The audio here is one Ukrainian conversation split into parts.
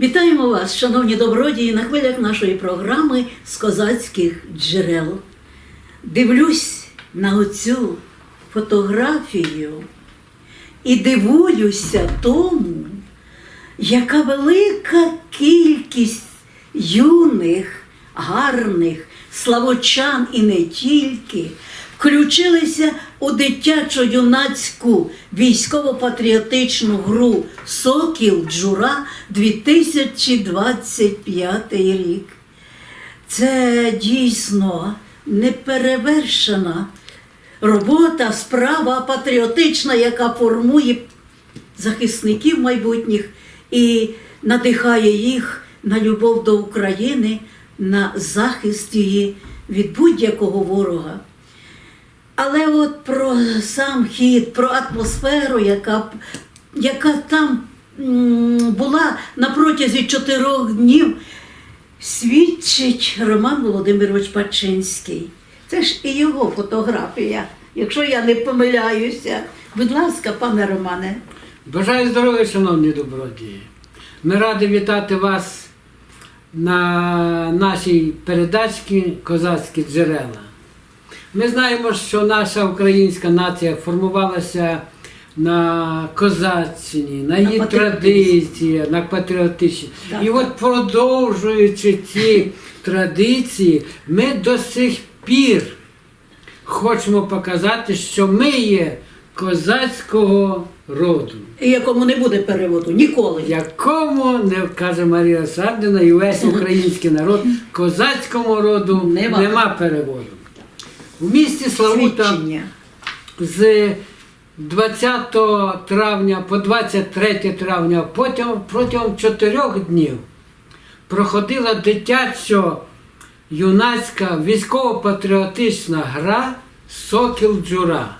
Вітаємо вас, шановні добродії, на хвилях нашої програми з козацьких джерел. Дивлюсь на оцю фотографію і дивуюся тому, яка велика кількість юних, гарних славочан і не тільки включилися у дитячо-юнацьку військово-патріотичну гру Сокіл Джура 2025 рік. Це дійсно неперевершена робота, справа патріотична, яка формує захисників майбутніх і надихає їх на любов до України, на захист її від будь-якого ворога. Але от про сам хід, про атмосферу, яка, яка там була на протязі чотирьох днів, свідчить Роман Володимирович Пачинський. Це ж і його фотографія, якщо я не помиляюся. Будь ласка, пане Романе. Бажаю здоров'я, шановні добродії. Ми раді вітати вас на нашій передачці Козацькі джерела. Ми знаємо, що наша українська нація формувалася на козаччині, на її традиції, на патріотичні. Так. І от продовжуючи ці традиції, ми до сих пір хочемо показати, що ми є козацького роду, І якому не буде переводу ніколи. якому не каже Марія Сардина і весь український народ, козацькому роду Нема. нема, переводу. У місті Славута з 20 травня по 23 травня протягом, протягом 4 днів проходила дитячо-юнацька військово-патріотична гра Сокіл Джура.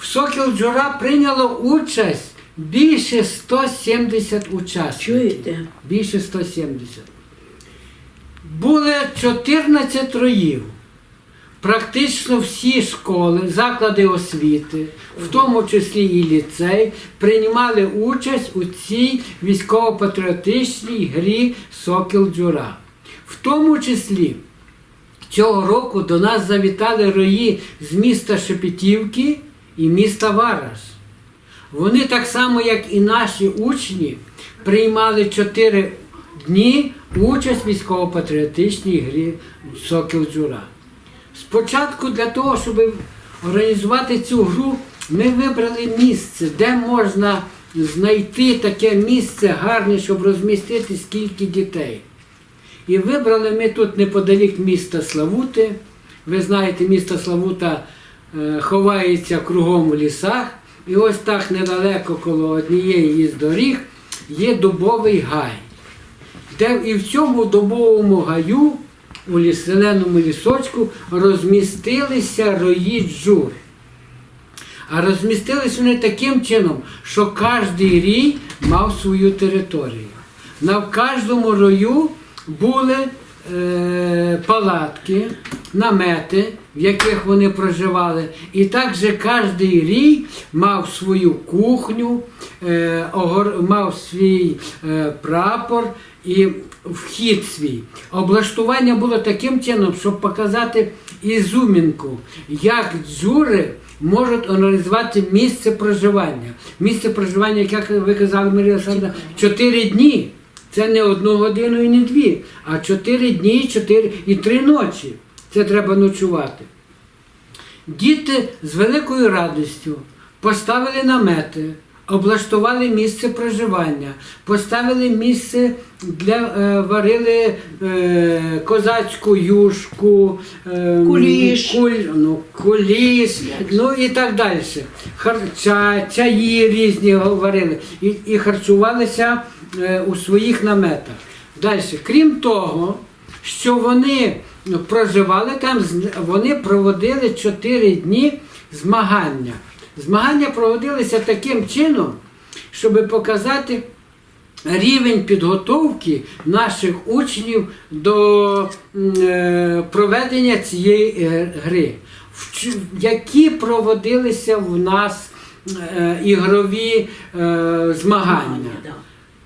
В Сокіл Джура прийняло участь більше 170 учасників. Чуєте? Більше 170. Були 14 роїв. Практично всі школи, заклади освіти, в тому числі і ліцей, приймали участь у цій військово-патріотичній грі Сокіл Джура. В тому числі цього року до нас завітали рої з міста Шепетівки і міста Вараш. Вони так само, як і наші учні, приймали чотири дні участь в військово-патріотичній грі Сокіл Джура. Спочатку для того, щоб організувати цю гру, ми вибрали місце, де можна знайти таке місце гарне, щоб розмістити скільки дітей. І вибрали ми тут неподалік міста Славути. Ви знаєте, місто Славута е, ховається кругом у лісах. І ось так недалеко коло однієї із доріг є дубовий гай. Де і в цьому дубовому гаю, у ліс- зеленому лісочку, розмістилися рої джур. А розмістились вони таким чином, що кожен рій мав свою територію. На кожному рою були е, палатки, намети, в яких вони проживали. І також кожен рій мав свою кухню, е, огор, мав свій е, прапор і вхід свій. Облаштування було таким чином, щоб показати ізумінку, як дзюри можуть організувати місце проживання. Місце проживання, як ви казали, Марія Олександровна, 4 дні. Це не одну годину і не дві, а 4 дні, 4 і 3 ночі. Це треба ночувати. Діти з великою радістю поставили намети, облаштували місце проживання, поставили місце для е, варили е, козацьку юшку, е, Куліш. куль, ну, куліш, ну і так далі. Хар, ча, чаї різні варили і, і харчувалися е, у своїх наметах. Далі, крім того, що вони проживали там, з- вони проводили 4 дні змагання. Змагання проводилися таким чином, щоб показати рівень підготовки наших учнів до е, проведення цієї е, гри, які проводилися в нас е, ігрові змагання.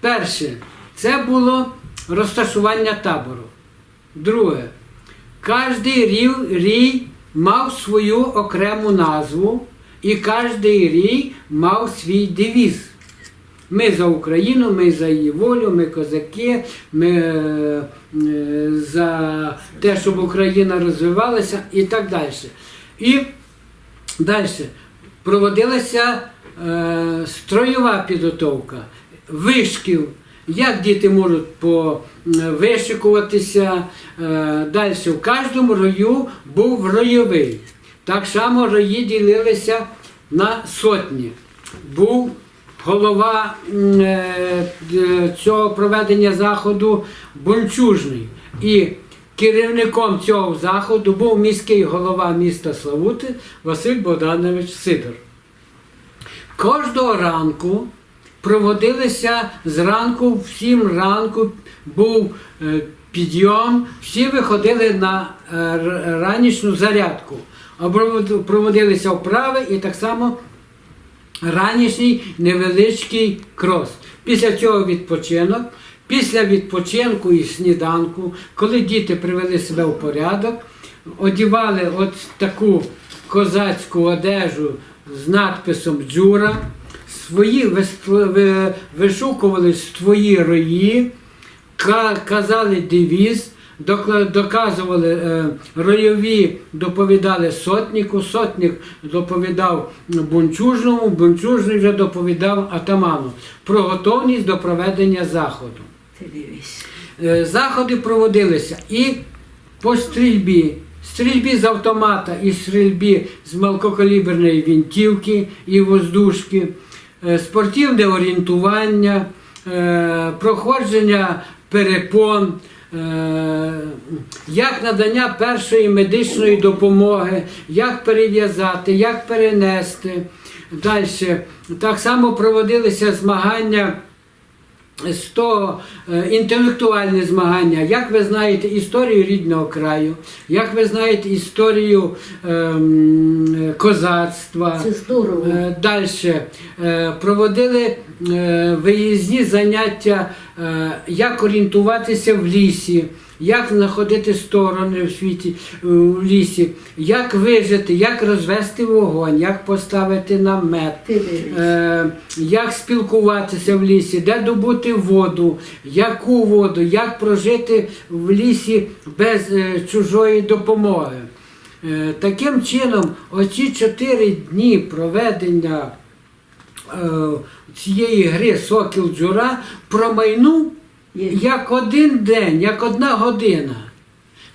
Перше, Це було розташування табору. Друге, кожний рій, рій мав свою окрему назву, і кожен рій мав свій девіз. Ми за Україну, ми за її волю, ми козаки, ми е, за те, щоб Україна розвивалася і так далі. І далі проводилася е, строєва підготовка, вишків, як діти можуть по, вишикуватися. Е, далі в кожному рою був ройовий. Так само рої ділилися на сотні. Був голова е, цього проведення заходу Бунчужний. І керівником цього заходу був міський голова міста Славути Василь Богданович Сидор. Кожного ранку проводилися зранку, в сім ранку був е, підйом, всі виходили на е, ранішню зарядку. Проводилися вправи і так само ранішній невеличкий крос. Після цього відпочинок. Після відпочинку і сніданку, коли діти привели себе в порядок, одівали от таку козацьку одежу з надписом Джура, свої вишукували свої рої, казали девіз, доказували е, ройові, доповідали сотнику, сотник доповідав бунчужному, бунчужний вже доповідав атаману. Про готовність до проведення заходу. Е, Заходи проводилися і по стрільбі, стрільбі з автомата і стрільбі з малкокаліберної вінтівки і воздушки, е, спортивне орієнтування, проходження перепон, як надання першої медичної допомоги, як перев'язати, як перенести. Далі так само проводилися змагання з того е, інтелектуальне змагання. Як ви знаєте історію рідного краю, як ви знаєте історію ем, козацтва. Це здорово. Далі проводили е, виїзні заняття, е, як орієнтуватися в лісі, як знаходити сторони в світі е, в лісі, як вижити, як розвести вогонь, як поставити намет. Е, як спілкуватися в лісі, де добути воду, яку воду, як прожити в лісі без е, чужої допомоги. Е, таким чином, оці чотири дні проведення е, цієї гри Сокіл Джура промайнув. Як один день, як одна година.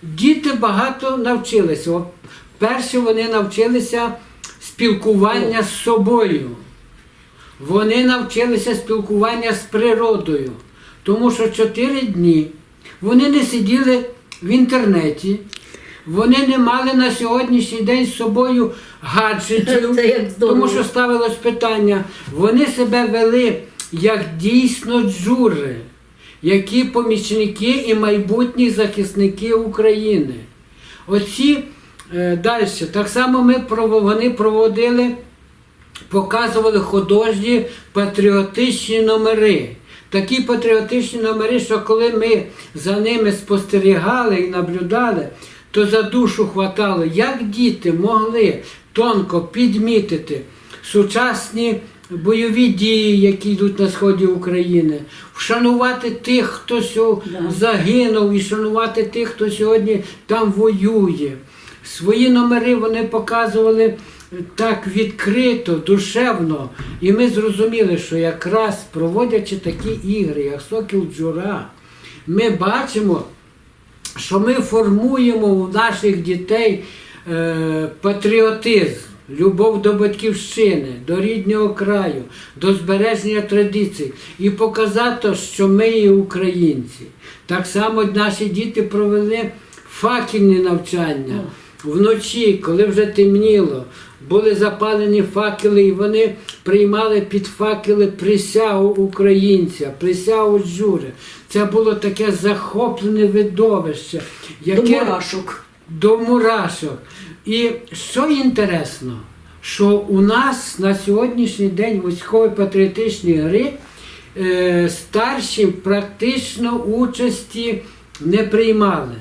Діти багато навчилися. От Перше вони навчилися спілкування з собою. Вони навчилися спілкування з природою. Тому що чотири дні вони не сиділи в інтернеті, вони не мали на сьогоднішній день з собою гаджетів, тому що ставилось питання. Вони себе вели як дійсно джури, які помічники і майбутні захисники України. Оці е, далі. Так само ми вони проводили показували художні патріотичні номери. Такі патріотичні номери, що коли ми за ними спостерігали і наблюдали, то за душу хватало, як діти могли тонко підмітити сучасні бойові дії, які йдуть на сході України, вшанувати тих, хто сьо- Да. загинув, і шанувати тих, хто сьогодні там воює. Свої номери вони показували так відкрито, душевно. І ми зрозуміли, що якраз проводячи такі ігри, як Сокіл Джура, ми бачимо, що ми формуємо у наших дітей е, патріотизм, любов до батьківщини, до рідного краю, до збереження традицій і показати, що ми є українці. Так само наші діти провели факельні навчання. Вночі, коли вже темніло, були запалені факели, і вони приймали під факели присягу українця, присягу джури. Це було таке захоплене видовище, До мурашок. до мурашок. І що інтересно, що у нас на сьогоднішній день військово-патріотичні гри е, старші практично участі не приймали.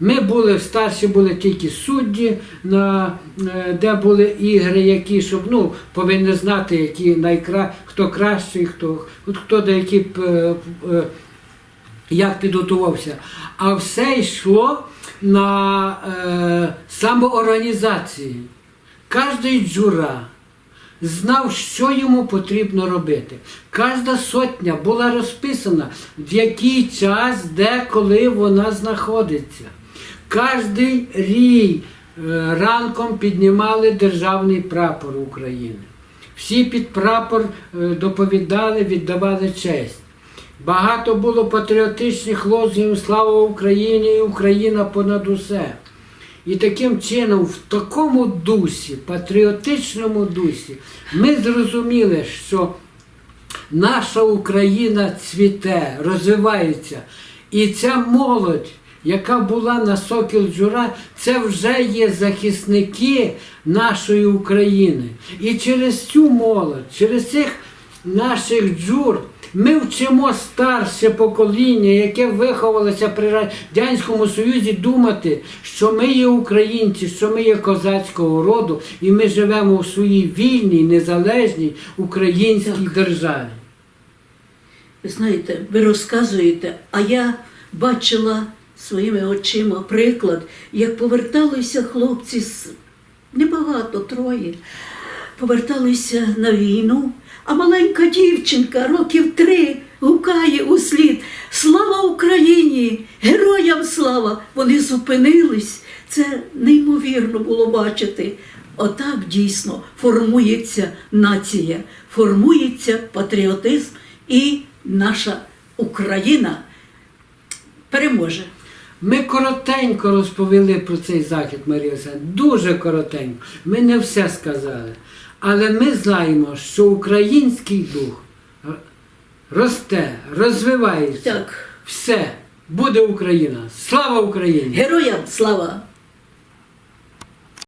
Ми були старші були тільки судді, на, е, де були ігри, які щоб ну, повинні знати, які найкра... хто кращий, хто, хто до які е, е, як підготувався. А все йшло на е, самоорганізації. Кожний джура знав, що йому потрібно робити. Кожна сотня була розписана, в який час, де, коли вона знаходиться. Кожний рій е, ранком піднімали державний прапор України. Всі під прапор е, доповідали, віддавали честь. Багато було патріотичних лозунгів Слава Україні і Україна понад усе. І таким чином, в такому дусі, патріотичному дусі, ми зрозуміли, що наша Україна цвіте, розвивається. І ця молодь, яка була на Сокіл Джура, це вже є захисники нашої України. І через цю молодь, через цих наших джур. Ми вчимо старше покоління, яке виховалося при Радянському Союзі, думати, що ми є українці, що ми є козацького роду, і ми живемо у своїй вільній, незалежній українській Так. державі. Ви знаєте, ви розказуєте, а я бачила своїми очима приклад, як поверталися хлопці з небагато троє. Поверталися на війну, а маленька дівчинка років три гукає у слід Слава Україні! Героям слава! Вони зупинились. Це неймовірно було бачити. Отак дійсно формується нація, формується патріотизм, і наша Україна переможе. Ми коротенько розповіли про цей захід, Марія Олександрівна, дуже коротенько. Ми не все сказали. Але ми знаємо, що український дух росте, розвивається. Так, Все, буде Україна. Слава Україні! героям слава!